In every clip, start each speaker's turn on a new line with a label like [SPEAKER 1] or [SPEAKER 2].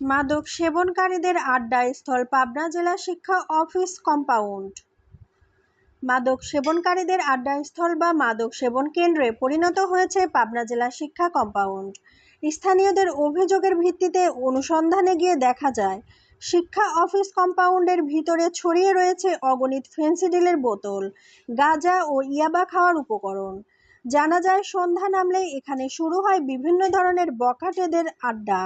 [SPEAKER 1] মাদক সেবনকারীদের আড্ডাস্থল পাবনা জেলা শিক্ষা অফিস কম্পাউন্ড। মাদক সেবনকারীদের আড্ডাস্থল বা মাদক সেবন কেন্দ্রে পরিণত হয়েছে পাবনা জেলা শিক্ষা কম্পাউন্ড। স্থানীয়দের অভিযোগের ভিত্তিতে অনুসন্ধানে গিয়ে দেখা যায়, শিক্ষা অফিস কম্পাউন্ডের ভিতরে ছড়িয়ে রয়েছে অগণিত ফেন্সিডিলের বোতল, গাঁজা ও ইয়াবা খাওয়ার উপকরণ। জানা যায়, সন্ধ্যা নামলেই এখানে শুরু হয় বিভিন্ন ধরনের বখাটেদের আড্ডা।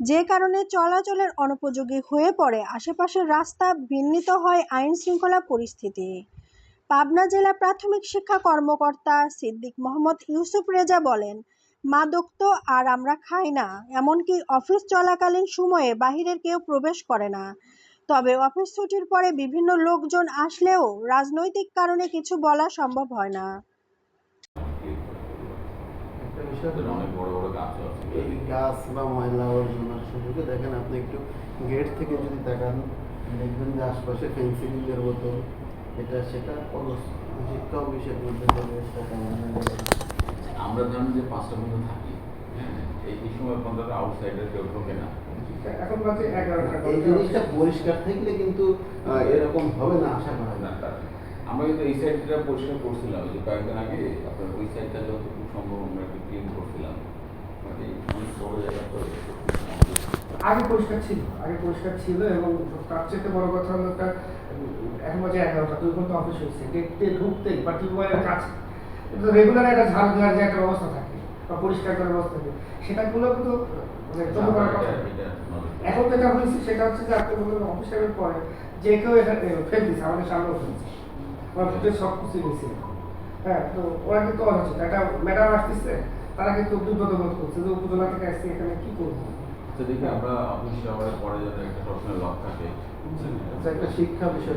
[SPEAKER 1] যে কারণে চলাচলের অনুপযোগী হয়ে পড়ে, আশেপাশের রাস্তা বিঘ্নিত হয় আইন শৃঙ্খলা পরিস্থিতি। পাবনা জেলা প্রাথমিক শিক্ষা কর্মকর্তা সিদ্দিক মোহাম্মদ ইউসুফ রেজা বলেন মাদক তো আর আমরা খাই না। এমনকি অফিস চলাকালীন সময়ে বাহিরের কেউ প্রবেশ করে না। তবে অফিস ছুটির পরে বিভিন্ন লোকজন আসলেও রাজনৈতিক কারণে কিছু বলা সম্ভব হয় না।
[SPEAKER 2] একটা বিষয়
[SPEAKER 3] অনেক বড় বড় গাছ আছে।
[SPEAKER 2] এই গাছ বা ময়লা আবর্জনার সুযোগে দেখেন আপনি একটু গেট থেকে যদি তাকান দেখবেন যে আশপাশে বোতল এটা সেটা শিক্ষা অফিসের মধ্যে
[SPEAKER 3] আমরা ধরেন যে পাঁচটা পর্যন্ত থাকি হ্যাঁ, এই সময় পর্যন্ত আউটসাইডার কেউ ঢোকে না।
[SPEAKER 4] এখন
[SPEAKER 2] এই জিনিসটা পরিষ্কার থাকলে কিন্তু এরকম হবে না আশা করা
[SPEAKER 3] না,
[SPEAKER 2] যায়।
[SPEAKER 3] আমরা কিন্তু এই সাইডটা পরিষ্কার করছিলাম যে কয়েকদিন আগে সাইডটা যতটুকু সম্ভব আমরা একটু ক্লিন করছিলাম মানে অনেক বড় জায়গা তো
[SPEAKER 4] আগে পরিষ্কার ছিল আগে পরিষ্কার ছিল এবং তার চেয়ে বড় কথা হলো একটা এখন বাজে এগারোটা দুই ঘণ্টা অফিস হয়েছে। গেটে ঢুকতেই বা টিউবওয়েলের কাছে কিন্তু রেগুলার একটা ঝাড় দেওয়ার যে একটা ব্যবস্থা থাকে বা পরিষ্কার করার ব্যবস্থা থাকে সেটাগুলো কিন্তু মানে। এখন যেটা হয়েছে সেটা হচ্ছে যে আপনি বললেন অফিস টাইমের পরে যে কেউ এখানে ফেল দিচ্ছে আমাদের সামনেও ফেলছে ওরা ফুটে সব কিছু গেছে হ্যাঁ তো ওরা কিন্তু অন হচ্ছে একটা ম্যাডাম আসতেছে তারা কিন্তু দুর্গত বোধ করছে যে উপজেলা থেকে আসছে এখানে কি করব?
[SPEAKER 3] তো দেখি আমরা অফিস যাওয়ার পরে যেন একটা প্রশ্নের লক থাকে।
[SPEAKER 2] এটা একটা শিক্ষা বিষয়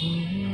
[SPEAKER 5] 嗯。